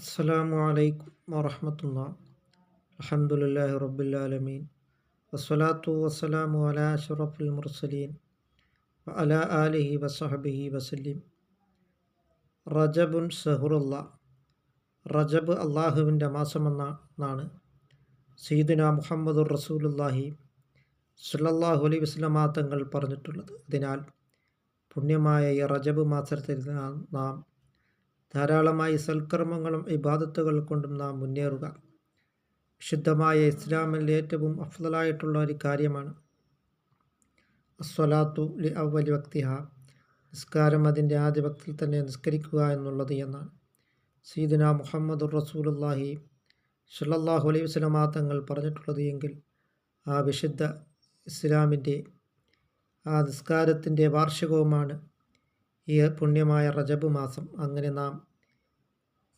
അസ്സലാമു അലൈക്കും വറഹമത്തുള്ള. അലഹമുല്ലാഹി റബ്ബുലാലമീൻ വസ്സലാത്തു വസ്സലാമു അല അഷറഫുൽ മുർസലീൻ അല ആലിഹി വസഹബിഹി വസല്ലിം. റജബുൻ സഹുറുള്ള. റജബ് അള്ളാഹുവിന്റെ മാസമെന്നാണ് സീദിന മുഹമ്മദുർ റസൂലുല്ലാഹി സുല്ലാഹു അലൈ വസ്ലമാ തങ്ങൾ പറഞ്ഞിട്ടുള്ളത്. അതിനാൽ പുണ്യമായ ഈ റജബ് മാസത്തിൽ നാം ധാരാളമായി സൽക്കർമ്മങ്ങളും ഇബാദത്തുകൾ കൊണ്ടും നാം മുന്നേറുക. വിശുദ്ധമായ ഇസ്ലാമിൽ ഏറ്റവും അഫ്ലായിട്ടുള്ള ഒരു കാര്യമാണ്. അസ്വലാത്തു ലി അവലി വ്യക്തിഹ നിസ്കാരം അതിന്റെ ആദ്യ ഭക്തിയിൽ തന്നെ നിസ്കരിക്കുക എന്നുള്ളത് എന്നാണ്. സീദന മുഹമ്മദ് റസൂലുല്ലാഹി ഷല്ലാഹു അലൈഹി വസ്ലമാ തങ്ങൾ പറഞ്ഞിട്ടുള്ളത് എങ്കിൽ ആ വിശുദ്ധ ഇസ്ലാമിന്റെ ആ നിസ്കാരത്തിന്റെ വാർഷികവുമാണ് ഈ പുണ്യമായ റജബ് മാസം അങ്ങനെ നാം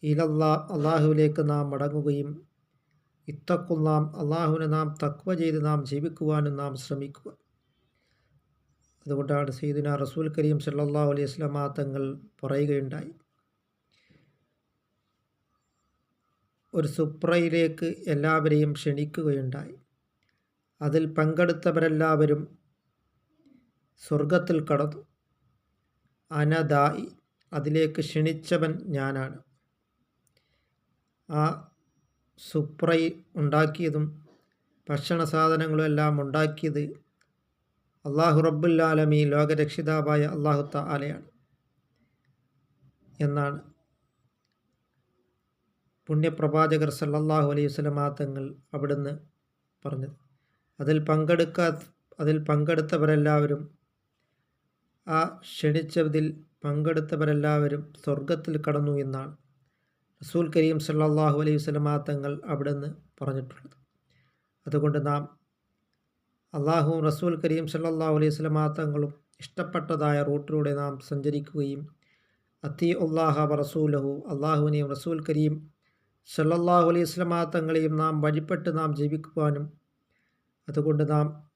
ഇലല്ലാ അള്ളാഹുവിലേക്ക് നാം മടങ്ങുകയും ഇത്തക്കും നാം അള്ളാഹുവിനെ നാം തക്വ ചെയ്ത് നാം ജീവിക്കുവാനും നാം ശ്രമിക്കുക. അതുകൊണ്ടാണ് സീദിന റസൂൽ കരീം സല്ലാഹു അലൈഹി വസ്ലമാ തങ്ങൾ പറയുകയുണ്ടായി ഒരു സുപ്രയിലേക്ക് എല്ലാവരെയും ക്ഷണിക്കുകയുണ്ടായി. അതിൽ പങ്കെടുത്തവരെല്ലാവരും സ്വർഗത്തിൽ കടന്നു. അനദായി അതിലേക്ക് ക്ഷണിച്ചവൻ ഞാനാണ്. ആ സുപ്രൈ ഉണ്ടാക്കിയതും ഭക്ഷണ സാധനങ്ങളും എല്ലാം ഉണ്ടാക്കിയത് അള്ളാഹു റബ്ബുല്ലാലമി ലോകരക്ഷിതാവായ അള്ളാഹു താലയാണ് എന്നാണ്. പുണ്യപ്രവാചകർ സല്ലാഹു അലൈഹി വസ്ലമാ തങ്ങൾ അവിടുന്ന് പറഞ്ഞത്. അതിൽ പങ്കെടുക്കാ അതിൽ പങ്കെടുത്തവരെല്ലാവരും ആ ക്ഷണിച്ചതിൽ പങ്കെടുത്തവരെല്ലാവരും സ്വർഗത്തിൽ കടന്നു എന്നാണ് റസൂൽ കരീം സല്ലാഹു അലൈഹി വസ്ലമാ തങ്ങൾ അവിടുന്ന് പറഞ്ഞിട്ടുള്ളത്. അതുകൊണ്ട് നാം അള്ളാഹുവും റസൂൽ കരീം സല്ലാഹു അലൈഹി വസ്ലമാ തങ്ങളും ഇഷ്ടപ്പെട്ടതായ റൂട്ടിലൂടെ നാം സഞ്ചരിക്കുകയും അത്തി ഉള്ളാഹ റസൂലഹു അള്ളാഹുവിനെയും റസൂൽ കരീം സല്ലാഹു അലൈഹി വസ്ലമാ തങ്ങളെയും നാം വഴിപ്പെട്ട് നാം ജീവിക്കുവാനും അതുകൊണ്ട് നാം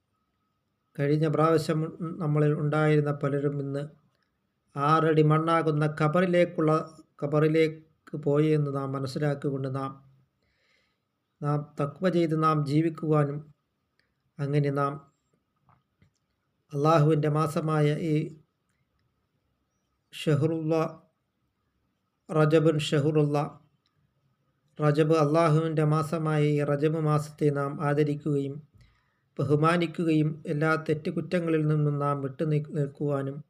കഴിഞ്ഞ പ്രാവശ്യം നമ്മളിൽ ഉണ്ടായിരുന്ന പലരും ഇന്ന് ആറടി മണ്ണാകുന്ന ഖബറിലേക്കുള്ള ഖബറിലേക്ക് പോയി എന്ന് നാം മനസ്സിലാക്കിക്കൊണ്ട് നാം നാം തക്വ ചെയ്ത് നാം ജീവിക്കുവാനും അങ്ങനെ നാം അള്ളാഹുവിന്റെ മാസമായ ഈ ഷെഹറുള്ള റജബുൻ ഷെഹറുള്ള റജബ് അള്ളാഹുവിന്റെ മാസമായ ഈ റജബ് മാസത്തെ നാം ആദരിക്കുകയും ബഹുമാനിക്കുകയും എല്ലാ തെറ്റുകുറ്റങ്ങളിൽ നിന്നും നാം വിട്ടു നിൽക്കുവാനും.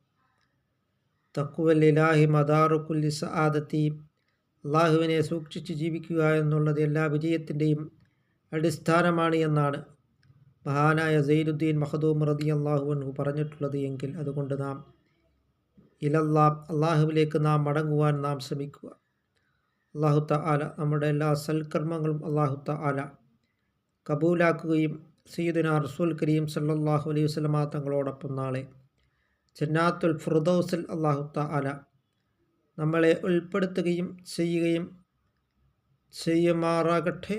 തക്കുവല്ലാഹി മദാറുക്കുല്ലി സആദത്തി അള്ളാഹുവിനെ സൂക്ഷിച്ച് ജീവിക്കുക എന്നുള്ളത് എല്ലാ വിജയത്തിന്റെയും അടിസ്ഥാനമാണ് എന്നാണ് മഹാനായ സൈനുദ്ദീൻ മഹദൂം റതി അള്ളാഹുവിനു പറഞ്ഞിട്ടുള്ളത് എങ്കിൽ അതുകൊണ്ട് നാം ഇലല്ലാ അള്ളാഹുവിലേക്ക് നാം മടങ്ങുവാൻ നാം ശ്രമിക്കുക. അള്ളാഹുത്ത ആല നമ്മുടെ എല്ലാ സൽക്കർമ്മങ്ങളും അള്ളാഹുത്ത ആല കബൂലാക്കുകയും സയ്യിദുന റസൂൽ കരീം സല്ലാഹു അലൈഹി വസ്ലമ തങ്ങളോടൊപ്പം നാളെ ജന്നാത്തുൽ ഫുർദൌസിൽ അള്ളാഹു താല നമ്മളെ ഉൾപ്പെടുത്തുകയും ചെയ്യുകയും ചെയ്യുമാറാകട്ടെ.